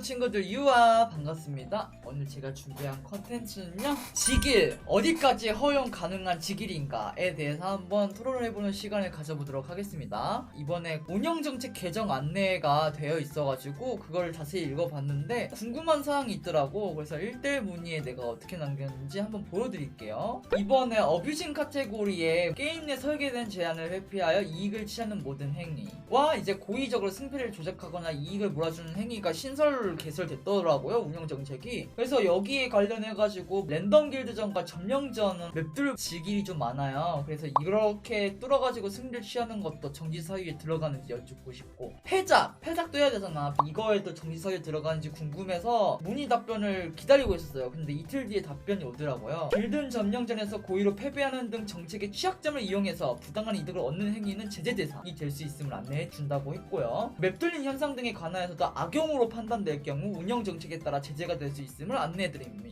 친구들 유아 반갑습니다. 오늘 제가 준비한 컨텐츠는요. 직일 어디까지 허용 가능한 직일인가에 대해서 한번 토론을 해보는 시간을 가져보도록 하겠습니다. 이번에 운영정책 개정 안내가 되어 있어가지고 그걸 자세히 읽어봤는데 궁금한 사항이 있더라고. 그래서 1대1 문의에 내가 어떻게 남겼는지 한번 보여드릴게요. 이번에 어뷰징 카테고리에 게임 내 설계된 제한을 회피하여 이익을 취하는 모든 행위와 이제 고의적으로 승패를 조작하거나 이익을 몰아주는 행위가 신설 개설됐더라고요 운영 정책이 그래서 여기에 관련해가지고 랜덤 길드전과 점령전은 맵들 직일이 좀 많아요. 그래서 이렇게 뚫어가지고 승리를 취하는 것도 정지 사유에 들어가는지 여쭙고 싶고. 패작 패작도 해야 되잖아. 이거에도 정지 사유에 들어가는지 궁금해서 문의 답변을 기다리고 있었어요. 근데 이틀 뒤에 답변이 오더라고요. 길든 점령전에서 고의로 패배하는 등 정책의 취약점을 이용해서 부당한 이득을 얻는 행위는 제재 대상이 될 수 있음을 안내해 준다고 했고요. 맵 뚫린 현상 등에 관하여서도 악용으로 판단될 경우 운영 정책에 따라 제재가 될 수 있음 을 안내해 드립니다.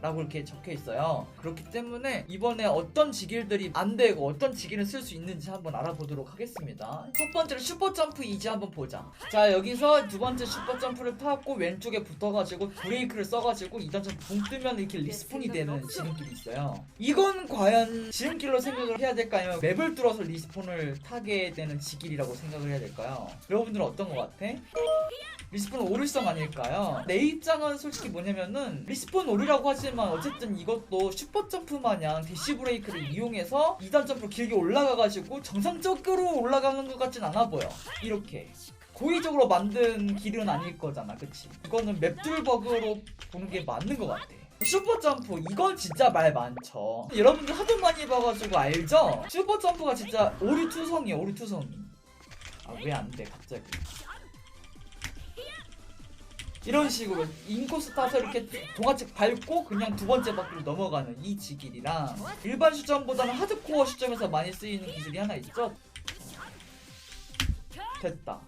라고 이렇게 적혀 있어요. 그렇기 때문에 이번에 어떤 직일들이 안 되고 어떤 직일을 쓸 수 있는지 한번 알아보도록 하겠습니다. 첫 번째로 슈퍼점프 이지 한번 보자. 자 여기서 두 번째 슈퍼점프를 타고 왼쪽에 붙어가지고 브레이크를 써가지고 이단점 붕 뜨면 이렇게 리스폰이 되는 지름길이 있어요. 이건 과연 지름길로 생각을 해야 될까요? 맵을 뚫어서 리스폰을 타게 되는 직일이라고 생각을 해야 될까요? 여러분들은 어떤 것 같아? 리스폰 오류성 아닐까요? 내 입장은 솔직히 뭐냐면은 리스폰 오류라고 하지만 어쨌든 이것도 슈퍼 점프 마냥 대시 브레이크를 이용해서 2단 점프로 길게 올라가가지고 정상적으로 올라가는 것 같진 않아 보여 이렇게 고의적으로 만든 길은 아닐 거잖아 그치? 이거는 맵들 버그로 보는 게 맞는 것 같아 슈퍼점프 이건 진짜 말 많죠 여러분들 하도 많이 봐가지고 알죠? 슈퍼점프가 진짜 오류투성이야 오류투성이 아 왜 안 돼 갑자기 이런 식으로 인코스 타서 이렇게 동화책 밟고 그냥 두 번째 바퀴로 넘어가는 이 지길이랑 일반 슈점보다는 하드코어 슈점에서 많이 쓰이는 기술이 하나 있죠 됐다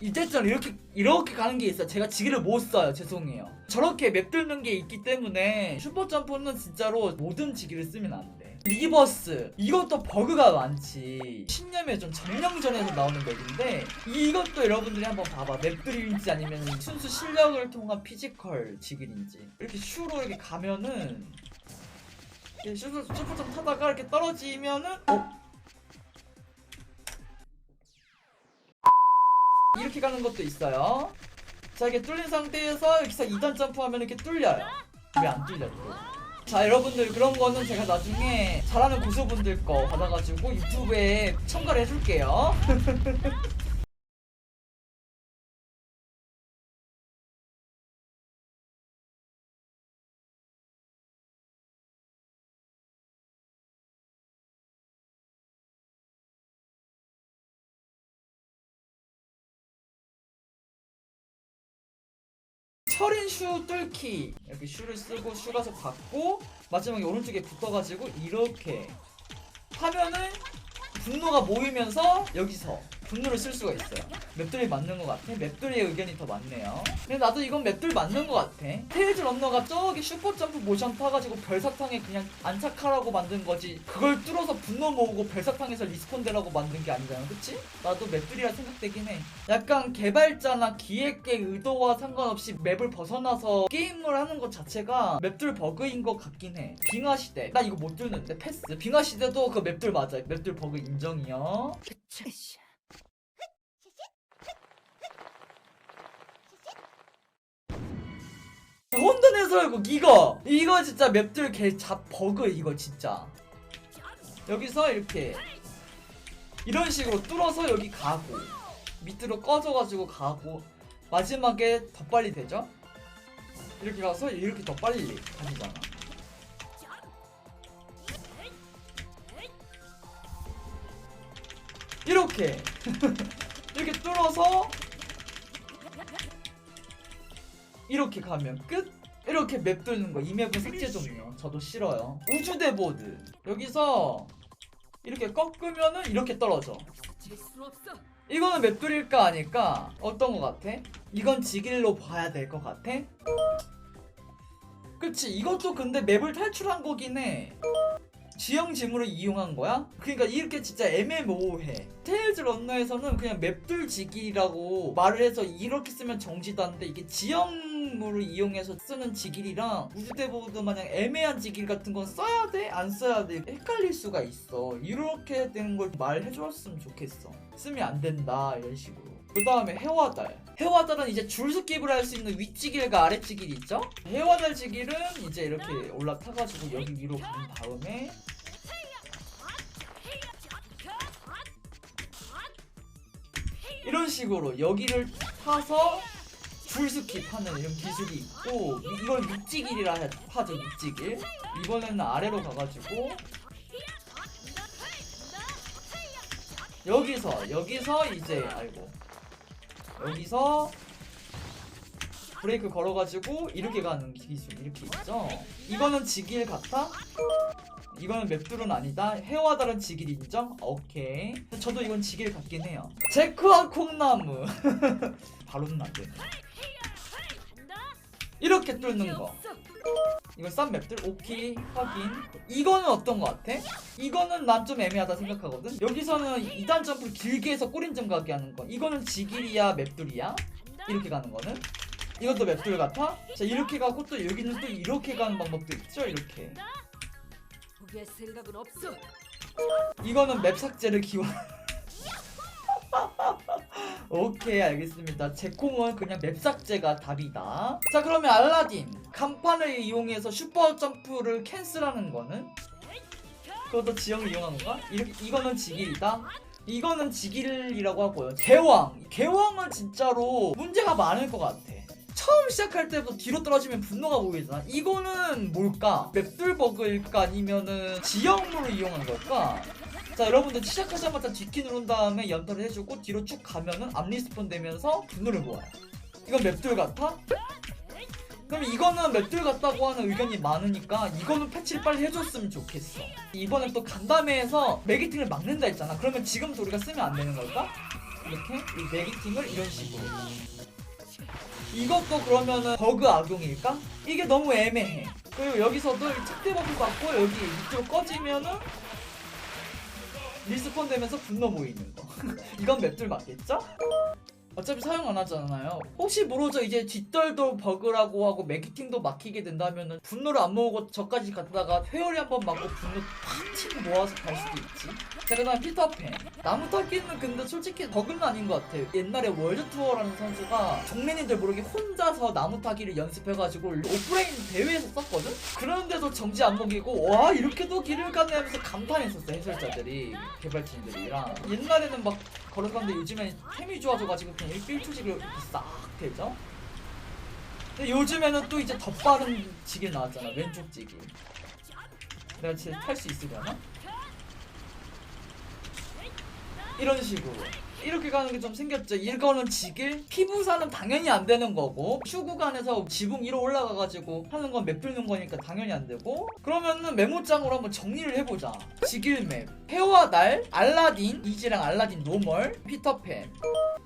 이때쯤 이렇게 이렇게 가는 게 있어. 제가 지기를 못 써요. 죄송해요. 저렇게 맵 뚫는 게 있기 때문에 슈퍼 점프는 진짜로 모든 지기를 쓰면 안 돼. 리버스 이것도 버그가 많지. 신념의 좀 점령전에서 나오는 맵인데 이것도 여러분들이 한번 봐봐. 맵들인지 아니면 순수 실력을 통한 피지컬 지길인지 이렇게 슈로 이렇게 가면은 슈퍼 슈퍼 점 타다가 이렇게 떨어지면은 어? 이렇게 가는 것도 있어요. 자, 이렇게 뚫린 상태에서 여기서 2단 점프하면 이렇게 뚫려요. 왜 안 뚫려 또? 자, 여러분들 그런 거는 제가 나중에 잘하는 고수분들 거 받아가지고 유튜브에 첨가를 해줄게요. 철인 슈 뚫기. 이렇게 슈를 쓰고 슈 가서 받고 마지막에 오른쪽에 붙어가지고 이렇게. 하면은 분노가 모이면서 여기서 분노를 쓸 수가 있어요. 맵돌이 맞는 것 같아. 맵돌이의 의견이 더 많네요. 근데 나도 이건 맵돌 맞는 것 같아. 테이즈 런너가 저기 슈퍼점프 모션 타가지고 별사탕에 그냥 안착하라고 만든 거지. 그걸 뚫어서 분노 모으고 별사탕에서 리스폰 되라고 만든 게 아니잖아. 그치? 나도 맵돌이라 생각되긴 해. 약간 개발자나 기획의 의도와 상관없이 맵을 벗어나서 게임을 하는 것 자체가 맵돌 버그인 것 같긴 해. 빙하 시대. 나 이거 못 뚫는데 패스. 빙하 시대도 그 맵돌 맞아. 맵돌 버그 인정이요. 혼돈 해설국 이거 이거 진짜 맵들 개잡 버그 이거 진짜. 여기서 이렇게 이런 식으로 뚫어서 여기 가고 밑으로 꺼져가지고 가고 마지막에 더 빨리 되죠? 이렇게 가서 이렇게 더 빨리 가지잖아. 이렇게. 이렇게 뚫어서 이렇게 가면 끝? 이렇게 맵 뚫는 거. 이 맵은 삭제 좀요. 저도 싫어요. 우주대 보드. 여기서 이렇게 꺾으면은 이렇게 떨어져. 이거는 맵 뚫릴까 아닐까? 어떤 거 같아? 이건 지길로 봐야 될 것 같아? 그치 이것도 근데 맵을 탈출한 거긴 해 지형 지물을 이용한 거야? 그러니까 이렇게 진짜 애매모호해. 테일즈 런너에서는 그냥 맵돌 지기라고 말을 해서 이렇게 쓰면 정지다는데 이게 지형 물을 이용해서 쓰는 지길이랑 우주대보드 마냥 애매한 지길 같은 건 써야 돼? 안 써야 돼? 헷갈릴 수가 있어. 이렇게 되는 걸 말해줬으면 좋겠어. 쓰면 안 된다 이런 식으로. 그 다음에 해와달. 해와달은 이제 줄스킵을 할 수 있는 윗지길과 아랫지길이 있죠? 해와달 지길은 이제 이렇게 올라타가지고 여기 위로 간 다음에 이런 식으로 여기를 타서 줄스킵 하는 이런 기술이 있고 이- 이걸 하- 하죠 윗지길. 이번에는 아래로 가가지고 여기서 여기서 이제 아이고. 여기서 브레이크 걸어가지고 이렇게 가는 기술 이렇게 있죠. 이거는 지길 같아? 이거는 맵둘은 아니다. 해와 다른 지길 인정? 오케이. 저도 이건 지길 같긴 해요. 제크와 콩나무. 바로는 안 되네 이렇게 뚫는 거. 이건 싼 맵들? 오케이 확인. 이거는 어떤 거 같아? 이거는 난 좀 애매하다 생각하거든? 여기서는 2단 점프를 길게 해서 꼬린점 가게 하는 거. 이거는 지길이야 맵둘이야? 이렇게 가는 거는? 이것도 맵둘 같아? 자 이렇게 가고 또 여기는 또 이렇게 가는 방법도 있죠 이렇게. 생각은 없어. 이거는 맵 삭제를 기원 오케이 알겠습니다. 제콩은 그냥 맵 삭제가 답이다. 자 그러면 알라딘. 간판을 이용해서 슈퍼 점프를 캔슬하는 거는? 그것도 지형을 이용한 건가? 이렇게, 이거는 지길이다? 이거는 지길이라고 하고요. 개왕. 개왕은 진짜로 문제가 많을 것 같아. 처음 시작할 때부터 뒤로 떨어지면 분노가 보이잖아. 이거는 뭘까? 맵들 버그일까? 아니면은 지형물을 이용한 걸까? 자 여러분들 시작하자마자 뒷키 누른 다음에 연타를 해주고 뒤로 쭉 가면은 앞 리스폰 되면서 분노를 모아요 이건 맵들 같아? 그럼 이거는 맵들 같다고 하는 의견이 많으니까 이거는 패치를 빨리 해줬으면 좋겠어 이번에 또 간담회에서 매기팅을 막는다 했잖아 그러면 지금부터 우리가 쓰면 안 되는 걸까? 이렇게 이 매기팅을 이런 식으로 이것도 그러면은 버그 악용일까? 이게 너무 애매해 그리고 여기서도 이 특대 버그 받고 여기 이쪽 꺼지면은 리스폰 되면서 분노 보이는 거 이건 맵들 맞겠죠? 어차피 사용 안 하잖아요. 혹시 모르죠? 이제 뒷덜도 버그라고 하고 매기팅도 막히게 된다면은 분노를 안 모으고 저까지 갔다가 회오리 한 번 맞고 분노 팍 치고 모아서 갈 수도 있지. 자 그다음 피터팬. 나무 타기는 근데 솔직히 버그는 아닌 것 같아요. 옛날에 월드 투어라는 선수가 정맨이들 모르게 혼자서 나무 타기를 연습해가지고 오프라인 대회에서 썼거든? 그런데도 정지 안 먹이고 와 이렇게도 길을 가네 하면서 감탄했었어 해설자들이. 개발진들이랑. 옛날에는 막 걸어갔는데 요즘엔 템이 좋아져가지고 1초씩을 이렇게 싹 되죠? 근데 요즘에는 또 이제 더 빠른 지길 나왔잖아 왼쪽 지길 내가 진짜 탈 수 있으려나? 이런 식으로 이렇게 가는 게 좀 생겼죠. 이거는 지길 피부사는 당연히 안 되는 거고 슈 구간에서 지붕 위로 올라가가지고 하는 건 맵 뚫는 거니까 당연히 안 되고 그러면은 메모장으로 한번 정리를 해보자. 지길 맵. 해와 달 알라딘 이지랑 알라딘 노멀 피터팬.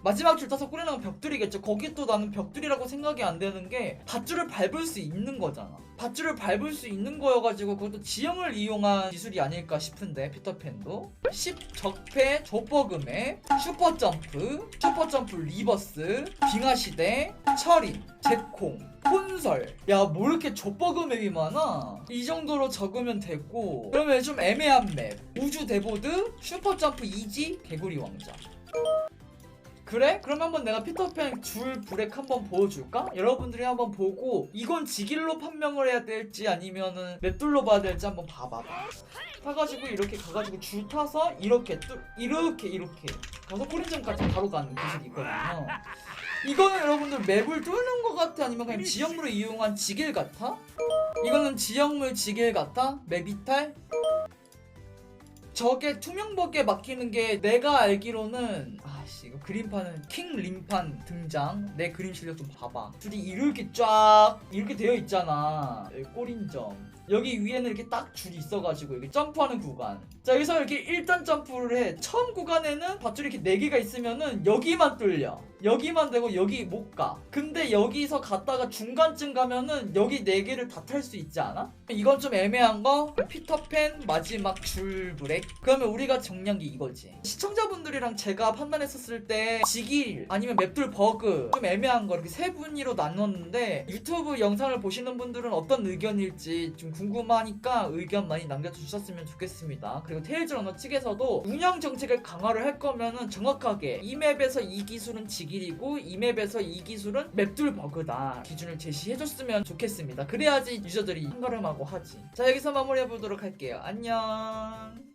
마지막 줄 타서 꾸려나간 벽들이겠죠. 거기 또 나는 벽들이라고 생각이 안 되는 게 밧줄을 밟을 수 있는 거잖아. 밧줄을 밟을 수 있는 거여가지고 그것도 지형을 이용한 기술이 아닐까 싶은데 피터팬도. 10 적폐 조버금에 슈퍼 점프 슈퍼 점프 리버스 빙하 시대 철인 제콩 콘설. 야 뭐 이렇게 족버그 맵이 많아? 이 정도로 적으면 되고. 그러면 좀 애매한 맵. 우주 대보드 슈퍼 점프 이지 개구리 왕자 그래? 그럼 한번 내가 피터팬 줄 브렉 한번 보여줄까? 여러분들이 한번 보고 이건 지길로 판명을 해야 될지 아니면은 맵둘로 봐야 될지 한번 봐봐 타가지고 이렇게 가가지고 줄 타서 이렇게 뚫 이렇게 이렇게 가서 꼬린점까지 바로 가는 기술이 있거든요 이거는 여러분들 맵을 뚫는 것 같아 아니면 그냥 지형물을 이용한 지길 같아? 이거는 지형물 지길 같아? 맵 이탈? 저게 투명벽에 막히는 게 내가 알기로는 아씨 그림판은 킹 림판 등장 내 그림 실력 좀 봐봐 줄이 이렇게 쫙 이렇게 되어 있잖아 여기 꼬린점 여기 위에는 이렇게 딱 줄이 있어가지고 여기 점프하는 구간 자 여기서 이렇게 1단 점프를 해 처음 구간에는 밧줄이 이렇게 4개가 있으면은 여기만 뚫려 여기만 되고 여기 못 가. 근데 여기서 갔다가 중간쯤 가면은 여기 네 개를 다 탈 수 있지 않아? 이건 좀 애매한 거. 피터팬 마지막 줄 브렉. 그러면 우리가 게 이거지. 시청자분들이랑 제가 판단했었을 때 지길 아니면 맵돌 버그 좀 애매한 거 이렇게 세 분위로 나눴는데 유튜브 영상을 보시는 분들은 어떤 의견일지 좀 궁금하니까 의견 많이 남겨주셨으면 좋겠습니다. 그리고 테일즈 러너 측에서도 운영 정책을 강화를 할 거면은 정확하게 이 맵에서 이 기술은 지길이고 이 맵에서 이 기술은 맵돌 버그다 기준을 제시해줬으면 좋겠습니다. 그래야지 유저들이 한가름하고 하지. 자 여기서 마무리해보도록 할게요. 안녕.